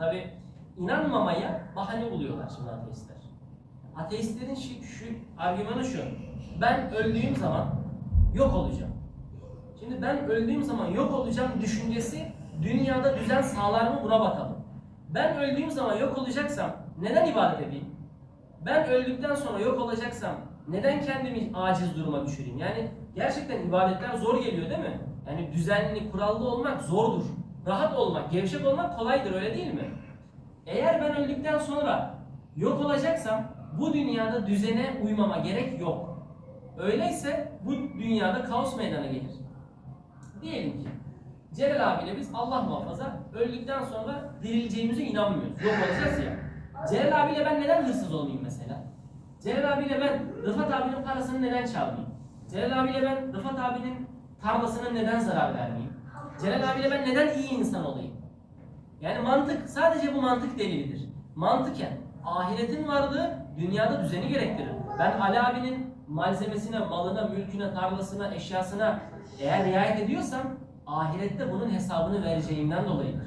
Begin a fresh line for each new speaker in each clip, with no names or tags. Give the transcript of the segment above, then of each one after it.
Tabi inanmamaya bahane buluyorlar şimdi ateistler. Ateistlerin şu, şu argümanı şu. Ben öldüğüm zaman yok olacağım. Şimdi ben öldüğüm zaman yok olacağım düşüncesi dünyada düzen sağlar mı buna bakalım. Ben öldüğüm zaman yok olacaksam neden ibadet edeyim? Ben öldükten sonra yok olacaksam neden kendimi aciz duruma düşüreyim? Yani gerçekten ibadetler zor geliyor değil mi? Yani düzenli, kurallı olmak zordur. Rahat olmak, gevşek olmak kolaydır öyle değil mi? Eğer ben öldükten sonra yok olacaksam bu dünyada düzene uymama gerek yok. Öyleyse bu dünyada kaos meydana gelir. Diyelim ki Celal abiyle biz Allah muhafaza öldükten sonra dirileceğimize inanmıyoruz. Yok olacağız ya. Celal abiyle ben neden hırsız olmayayım mesela? Celal abiyle ben Rıfat abinin parasını neden çalmayayım? Celal abiyle ben Rıfat abinin tarlasına neden zarar vermeyeyim? Celal abiyle ben neden iyi insan olayım? Yani mantık, sadece bu mantık delilidir. Mantıken ahiretin varlığı dünyada düzeni gerektirir. Ben Ali abinin malzemesine, malına, mülküne, tarlasına, eşyasına eğer riayet ediyorsam ahirette bunun hesabını vereceğimden dolayıdır.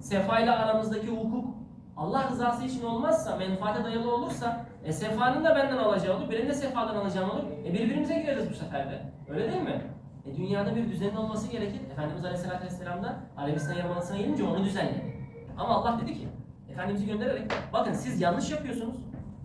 Sefa ile aramızdaki hukuk Allah rızası için olmazsa, menfaate dayalı olursa e sefanın da benden alacağı olur, benim de sefadan alacağım olur. E birbirimize gireriz bu sefer de. Öyle değil mi? E dünyada bir düzenin olması gerekir. Efendimiz Aleyhisselatü Vesselam da Arabistan Yarımadası'na gelince onu düzenledi. Ama Allah dedi ki, Efendimiz'i göndererek, bakın siz yanlış yapıyorsunuz.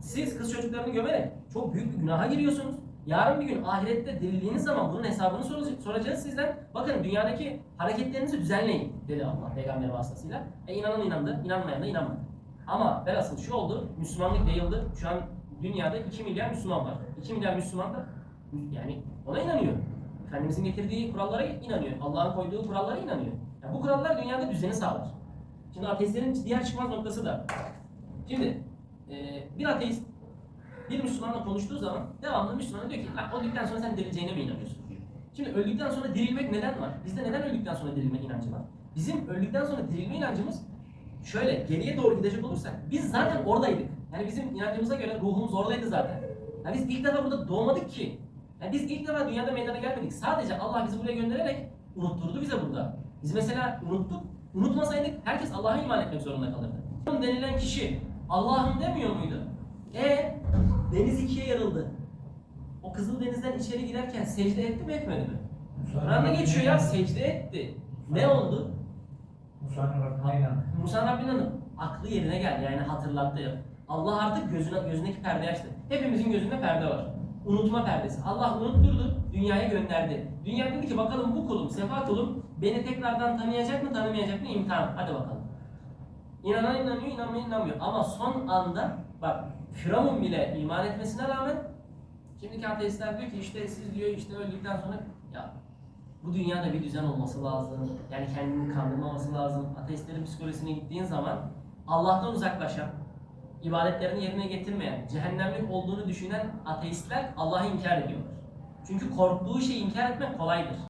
Siz kız çocuklarını gömerek çok büyük bir günaha giriyorsunuz. Yarın bir gün ahirette dirildiğiniz zaman bunun hesabını soracağız sizden. Bakın dünyadaki hareketlerinizi düzenleyin dedi Allah peygamber vasıtasıyla. E inanan inandı, inanmayan da inanmadı. Ama velhasıl şu oldu, Müslümanlık yayıldı. Şu an dünyada 2 milyar Müslüman var. 2 milyar Müslüman da yani ona inanıyor. Efendimizin getirdiği kurallara inanıyor. Allah'ın koyduğu kurallara inanıyor. Yani bu kurallar dünyada düzeni sağlar. Şimdi ateistlerin diğer çıkmaz noktası da. Şimdi e, bir ateist bir Müslümanla konuştuğu zaman devamlı Müslümana diyor ki "Lan öldükten sonra sen dirileceğine mi inanıyorsun? Şimdi öldükten sonra dirilmek neden var? Bizde neden öldükten sonra dirilme inancı var? Bizim öldükten sonra dirilme inancımız şöyle geriye doğru gidecek olursak biz zaten oradaydık. Yani bizim inancımıza göre ruhumuz oradaydı zaten. Yani biz ilk defa burada doğmadık ki. Yani biz ilk defa dünyada meydana gelmedik. Sadece Allah bizi buraya göndererek unutturdu bize burada. Biz mesela unuttuk. Unutmasaydık herkes Allah'a iman etmek zorunda kalırdı. Denilen kişi Allah'ım demiyor muydu? E deniz ikiye yarıldı. O Kızıl Deniz'den içeri girerken secde etti mi etmedi mi? Kur'an'da geçiyor ya secde etti. Ne oldu?
Musa'nın Rabbine inandı.
Musa Rabbinin aklı yerine geldi yani hatırlattı. Allah artık gözüne, gözündeki perdeyi açtı. Hepimizin gözünde perde var. Unutma perdesi. Allah unutturdu, dünyaya gönderdi. Dünya dedi ki bakalım bu kulum, sefa kulum beni tekrardan tanıyacak mı tanımayacak mı imtihan. Hadi bakalım. İnanan inanıyor, inanmayan inanmıyor. Ama son anda bak Firavun bile iman etmesine rağmen şimdiki ateistler diyor ki işte siz diyor işte öldükten sonra ya bu dünyada bir düzen olması lazım. Yani kendini kandırmaması lazım. Ateistlerin psikolojisine gittiğin zaman Allah'tan uzaklaşan, ibadetlerini yerine getirmeyen, cehennemlik olduğunu düşünen ateistler Allah'ı inkar ediyorlar. Çünkü korktuğu şeyi inkar etmek kolaydır.